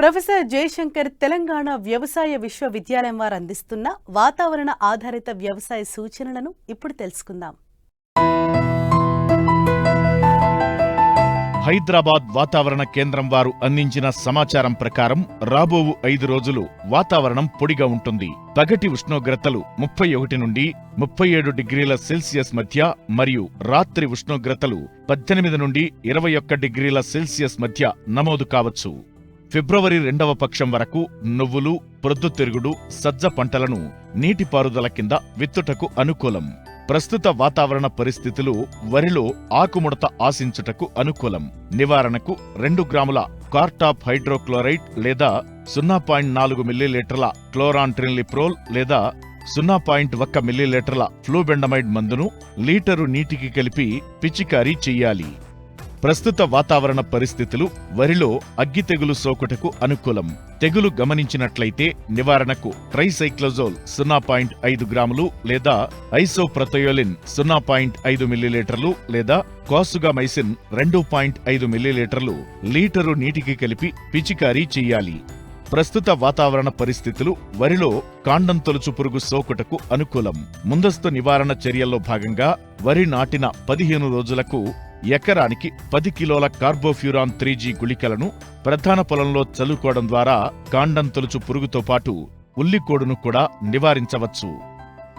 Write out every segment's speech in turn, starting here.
Professor Jayashankar Telangana వ్యవసాయ విశ్వవిద్యాలయం వారు అందిస్తున్న వాతావరణ ఆధారిత వ్యవసాయ సూచనలను ఇప్పుడు తెలుసుకుందాం. హైదరాబాద్ వాతావరణ కేంద్రం వారు అందించిన సమాచారం ప్రకారం రాబోవు ఐదు రోజులు వాతావరణం పొడిగా ఉంటుంది. పగటి ఉష్ణోగ్రతలు ముప్పై ఒకటి నుండి ముప్పై ఏడు డిగ్రీల సెల్సియస్ మధ్య మరియు రాత్రి ఉష్ణోగ్రతలు పద్దెనిమిది నుండి ఇరవై ఒక్క డిగ్రీల సెల్సియస్ మధ్య నమోదు కావచ్చు. ఫిబ్రవరి రెండవ పక్షం వరకు నువ్వులు ప్రొద్దుతిరుగుడు సజ్జ పంటలను నీటిపారుదల కింద విత్తుటకు అనుకూలం. ప్రస్తుత వాతావరణ పరిస్థితులు వరిలో ఆకుముడత ఆశించుటకు అనుకూలం. నివారణకు రెండు గ్రాముల కార్టాప్ హైడ్రోక్లోరైడ్ లేదా సున్నా పాయింట్ నాలుగు మిల్లీలీటర్ల క్లోరాంట్రిన్లిప్రోల్ లేదా సున్నా పాయింట్ ఒక్క మిల్లీలీటర్ల ఫ్లూబెండమైడ్ మందును లీటరు నీటికి కలిపి పిచికారీ చెయ్యాలి. ప్రస్తుత వాతావరణ పరిస్థితులు వరిలో అగ్గి తెగులు సోకుటకు అనుకూలం. తెగులు గమనించినట్లయితే నివారణకు ట్రైసైక్లోజోల్ సున్నా పాయింట్ ఐదు గ్రాములు లేదా ఐసోప్రతయోలిన్ సున్నా పాయింట్ ఐదు మిల్లీలీటర్లు లేదా కాసుగామైసిన్ రెండు పాయింట్ ఐదు మిల్లీలీటర్లు లీటరు నీటికి కలిపి పిచికారీ చెయ్యాలి ప్రస్తుత వాతావరణ పరిస్థితులు వరిలో కాండం తొలుచు పురుగు సోకుటకు అనుకూలం. ముందస్తు నివారణ చర్యల్లో భాగంగా వరి నాటిన పదిహేను రోజులకు ఎకరానికి పది కిలోల కార్బోఫ్యూరాన్ త్రీ జీ గుళికలను ప్రధాన పొలంలో చల్లుకోవడం ద్వారా కాండం తొలుచు పురుగుతో పాటు ఉల్లికోడును కూడా నివారించవచ్చు.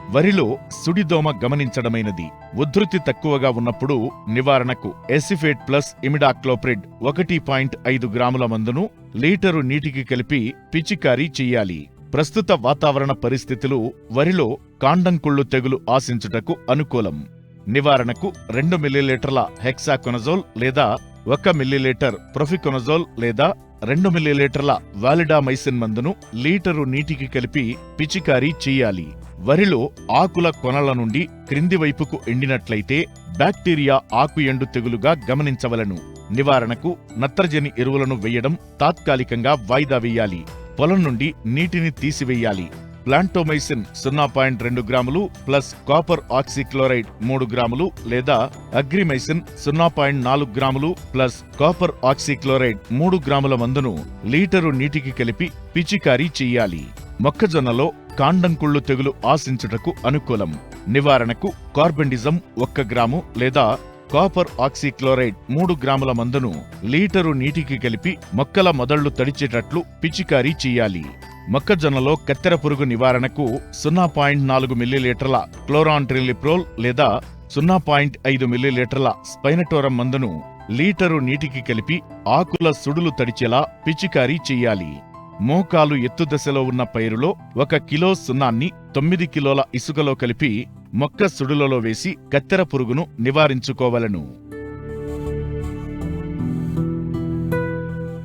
వరిలో సుడిదోమ గమనించడమైనది. ఉధృతి తక్కువగా ఉన్నప్పుడు నివారణకు ఎసిఫేట్ ప్లస్ ఇమిడాక్లోప్రిడ్ ఒకటి పాయింట్ ఐదు గ్రాముల మందును లీటరు నీటికి కలిపి పిచికారీ చెయ్యాలి. ప్రస్తుత వాతావరణ పరిస్థితులు వరిలో కాండంకుళ్ళు తెగులు ఆశించుటకు అనుకూలం. నివారణకు రెండు మిల్లీలీటర్ల హెక్సాకొనజోల్ లేదా ఒక మిల్లీలీటర్ ప్రొఫికొనజోల్ లేదా రెండు మిల్లీలీటర్ల వాలిడామైసిన్ మందును లీటరు నీటికి కలిపి పిచికారీ చేయాలి. వరిలో ఆకుల కొనల నుండి క్రింది వైపుకు ఎండినట్లయితే బ్యాక్టీరియా ఆకు ఎండు తెగులుగా గమనించవలను. నివారణకు నత్రజని ఎరువులను వేయడం తాత్కాలికంగా వాయిదా వేయాలి. పొలం నుండి నీటిని తీసివేయాలి. ప్లాంటోమైసిన్ సున్నా పాయింట్ రెండు గ్రాములు ప్లస్ కాపర్ ఆక్సిక్లోరైడ్ మూడు గ్రాములు లేదా అగ్రిమైసిన్ సున్నా పాయింట్ నాలుగు గ్రాములు ప్లస్ కాపర్ ఆక్సిక్లోరైడ్ మూడు గ్రాముల మందును లీటరు నీటికి కలిపి పిచికారీ చెయ్యాలి. మొక్కజొన్నలో కాండంకుళ్ళు తెగులు ఆశించుటకు అనుకూలం. నివారణకు కార్బెండిజం ఒక్క గ్రాము లేదా కాపర్ ఆక్సిక్లోరైడ్ మూడు గ్రాముల మందును లీటరు నీటికి కలిపి మొక్కల మొదళ్ళు తడిచేటట్లు పిచికారీ చెయ్యాలి. మొక్కజొన్నలో కత్తెర పురుగు నివారణకు సున్నా పాయింట్ నాలుగు మిల్లీలీటర్ల క్లోరాంట్రిలిప్రోల్ లేదా సున్నా పాయింట్ ఐదు మిల్లీలీటర్ల స్పైనటోరం మందును లీటరు నీటికి కలిపి ఆకుల సుడులు తడిచేలా పిచికారీ చెయ్యాలి. మోకాలు ఎత్తు దశలో ఉన్న పైరులో ఒక కిలో సున్నాన్ని తొమ్మిది కిలోల ఇసుకలో కలిపి మొక్క సుడులలో వేసి కత్తెర పురుగును నివారించుకోవలను.